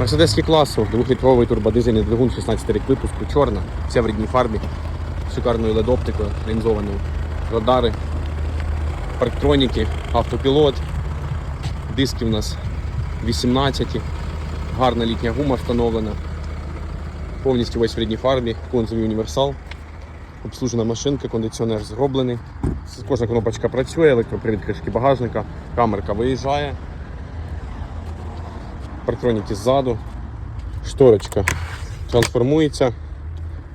Мерседес класу, 2-літровий турбодизельний двигун, 16 рік випуску, чорна, вся в рідній фарбі, з шикарною LED-оптикою, лінзованою, радари, парктроніки, автопілот, диски в нас 18, гарна літня гума встановлена, повністю весь в рідній фарбі, кунзовий універсал, обслужена машинка, кондиціонер зроблений. Кожна кнопочка працює, електропривід кришки багажника, камерка виїжджає парктроніки ззаду, шторочка трансформується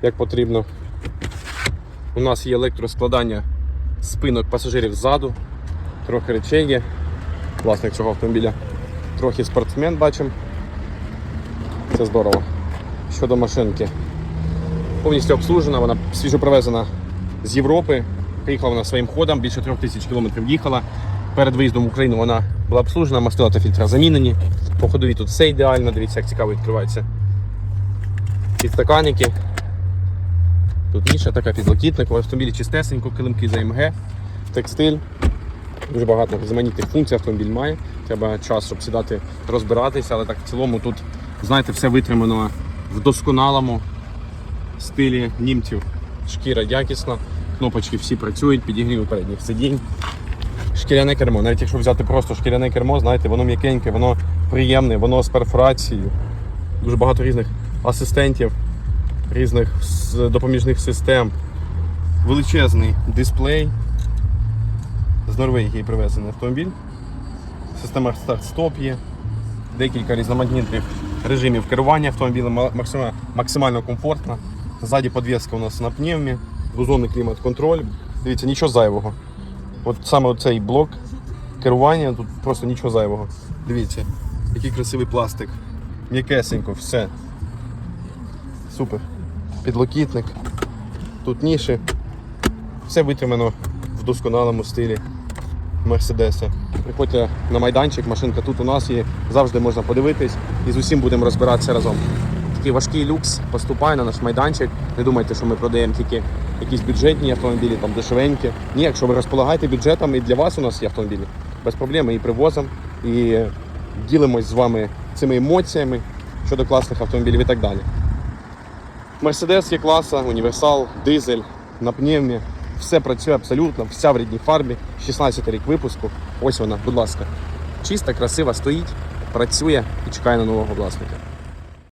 як потрібно. У нас є електроскладання спинок пасажирів ззаду, трохи речей є. Власник цього автомобіля. Трохи спортсмен бачимо. Це здорово. Щодо машинки. Повністю обслужена, вона свіжо привезена з Європи. Приїхала вона своїм ходом, більше трьох тисяч кілометрів їхала. Перед виїздом в Україну вона була обслужена, мастила та фільтра замінені. По ходові тут все ідеально, дивіться, як цікаво відкривається. Підстаканники. Тут ніша така підлокітник, в автомобілі чистесенько, килимки за МГ, текстиль. Дуже багато різноманітних функцій автомобіль має. Треба час, щоб сідати, розбиратися, але так в цілому тут, знаєте, все витримано в досконалому стилі німців. Шкіра якісна, кнопочки всі працюють, підігрів передніх сидінь. Шкіряне кермо. Навіть якщо взяти просто шкіряне кермо, знаєте, воно м'якеньке, воно приємне, воно з перфорацією. Дуже багато різних асистентів, різних допоміжних систем. Величезний дисплей. З Норвегії привезений автомобіль. Система старт-стоп є. Декілька різноманітних режимів керування автомобілем, ма- максимально комфортно. Ззаді підвіска у нас на пневмі, двозонний клімат-контроль. Дивіться, нічого зайвого. От саме цей блок керування, тут просто нічого зайвого. Дивіться, який красивий пластик. М'якесенько, все. Супер. Підлокітник. Тут ніші. Все витримано в досконалому стилі Мерседеса. Приходьте на майданчик, машинка тут у нас є, завжди можна подивитись і з усім будемо розбиратися разом. Такий важкий люкс поступає на наш майданчик. Не думайте, що ми продаємо тільки якісь бюджетні автомобілі, там дешевенькі. Ні, якщо ви розполагаєте бюджетом, і для вас у нас є автомобілі, без проблем і привозимо, і ділимось з вами цими емоціями щодо класних автомобілів і так далі. Мерседес є класа, універсал, дизель, на пневмі. Все працює абсолютно, вся в рідній фарбі, 16 рік випуску. Ось вона, будь ласка. Чиста, красива, стоїть, працює і чекає на нового власника.